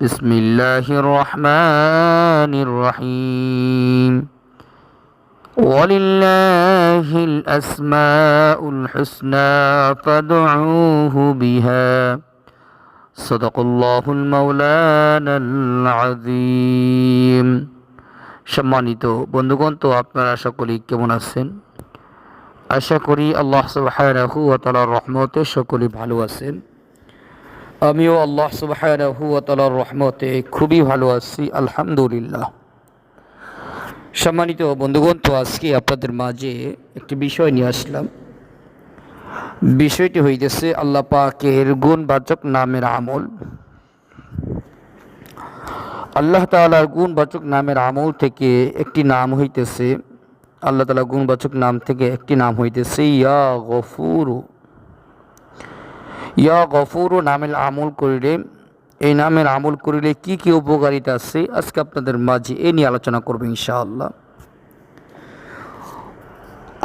بسم الله الرحمن الرحيم ولله الأسماء الحسنى فادعوه بها صدق الله المولانا العظيم সম্মানিত বন্ধুগণ তো আপনারা সকলেই কেমন আছেন আশা করি আল্লাহ সুবহানাহু ওয়া তাআলার রহমতে সকলেই ভালো আছেন আমিও আল্লাহ তাআলার রহমতে খুবই ভালো আছি, আলহামদুলিল্লাহ। সম্মানিত বন্ধুগণ, তো আজকে আপনাদের মাঝে একটি বিষয় নিয়ে আসলাম। বিষয়টি হইতেছে আল্লাহ পাকের গুণবাচক নামের আমল। আল্লাহ তাআলার গুণবাচক নামের আমল থেকে একটি নাম হইতেছে, আল্লাহ তাআলা গুণবাচক নাম থেকে একটি নাম হইতেছে, ইয়া গফুরু। ইয়া গফুরু নামের আমল করিলে, এই নামের আমল করিলে কি কি উপকারিতা আছে? আজকে আপনাদের মাঝে এ নিয়ে আলোচনা করব ইনশাআল্লাহ।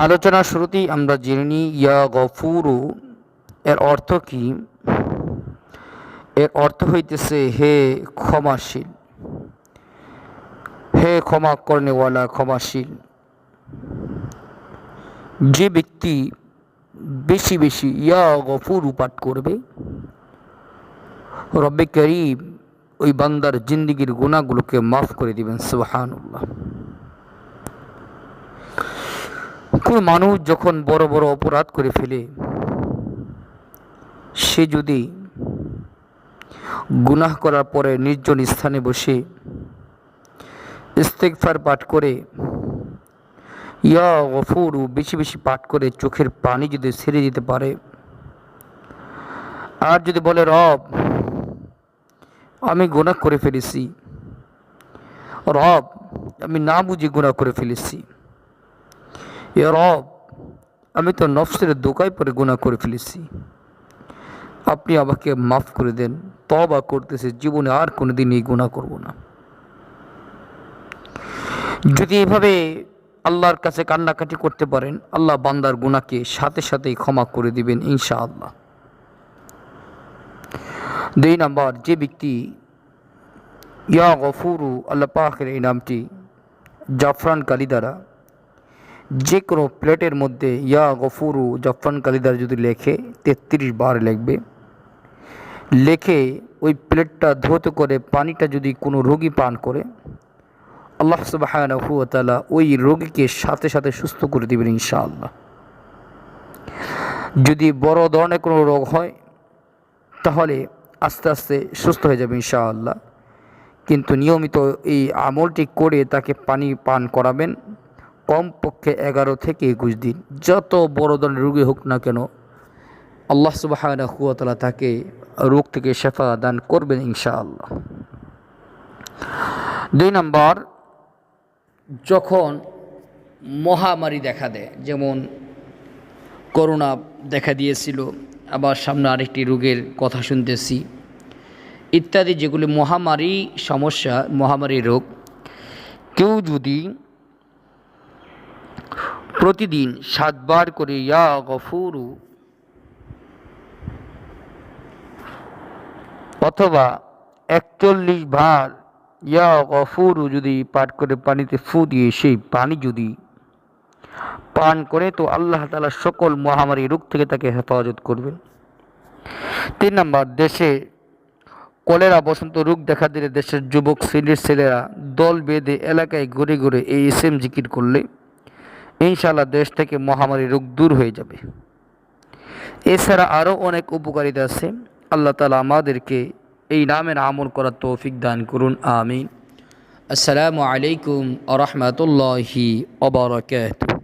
আলোচনার শুরুতেই আমরা জেনে নিই, ইয়া গফুরু, এর অর্থ কি? এর অর্থ হইতেছে হে ক্ষমাশীল। হে ক্ষমা করনেওয়ালা, ক্ষমাশীল। যে ব্যক্তি বেশি বেশি ইয়া গফুর পাঠ করবে। রব্বে করিম ওই বান্দার জিন্দিগির গুণাগুলোকে মাফ করে দিবেন, সুবাহানুল্লাহ। কোন মানুষ যখন বড় বড় অপরাধ করে ফেলে, সে যদি গুনাহ করার পরে নির্জন স্থানে বসে ইস্তেকফার পাঠ করে ইয়া গফুর, বেশি বেশি পাঠ করে চোখের পানি যদি সেরে দিতে পারে। আর যদি বলে, রব, আমি গুনাহ করে ফেলেছি। রব, আমি না বুঝে গুনাহ করে ফেলেছি। এ রব, আমি তো নফসের দোকায় পরে গুনাহ করে ফেলেছি। আপনি আমাকে মাফ করে দেন তবা করতেছে, জীবনে আর কোনোদিন এই গুনাহ করব না। যদি এভাবে আল্লাহর কাছে কান্নাকাটি করতে পারেন, আল্লাহ বান্দার গুনাকে সাথে সাথেই ক্ষমা করে দিবেন ইনশাআল্লাহ। দুই নাম্বার, যে ব্যক্তি ইয়া গফুরু, আল্লাহ পাকের এই নামটি জাফরান কালি দ্বারা যে কোনো প্লেটের মধ্যে ইয়া গফুরু, জাফরান কালি দ্বারা যদি লেখে, তেত্রিশ বার লিখবে। লেখে ওই প্লেটটা ধৌত করে পানিটা যদি কোনো রোগী পান করে আল্লাহ সুবাহানহুয়ালা ওই রোগীকে সাথে সাথে সুস্থ করে দেবেন ইনশাআল্লাহ। যদি বড় ধরনের কোনো রোগ হয়, তাহলে আস্তে আস্তে সুস্থ হয়ে যাবে ইনশাআল্লাহ। কিন্তু নিয়মিত এই আমলটি করে তাকে পানি পান করাবেন কমপক্ষে এগারো থেকে একুশ দিন। যত বড় ধরনের রোগী হোক না কেন, আল্লাহ সুবাহ তাকে রোগ থেকে শেফা দান করবেন ইনশাআল্লাহ। দুই নম্বর যখন মহামারী দেখা দেয়, যেমন করোনা দেখা দিয়েছিল, আবার সামনে আরেকটি রোগের কথা শুনতেছি, ইত্যাদি যেগুলি মহামারী সমস্যা, মহামারী রোগ, কেউ যদি প্রতিদিন সাতবার করে, ইয়া গফুরু, অথবা একচল্লিশ বার ইয়া গফুরু, যদি পাঠ করে পানিতে ফু দিয়ে সেই পানি যদি পান করে, তো আল্লাহ তালা সকল মহামারী রোগ থেকে তাকে হেফাজত করবেন। তিন নম্বর, দেশে কলেরা বসন্ত রোগ দেখা দিলে দেশের যুবক, শ্রেণির ছেলেরা দল বেঁধে এলাকায় ঘুরে ঘুরে এই এস এম জিকির করলে ইনশাল্লাহ দেশ থেকে মহামারী রোগ দূর হয়ে যাবে। এছাড়া আরও অনেক উপকারিতা আছে। আল্লাহ তালা আমাদেরকে এই নামের আমল করার তৌফিক দান করুন আমিন। আসসালামু আলাইকুম আ রহমতুল্লাহি ওবরাকাতুহ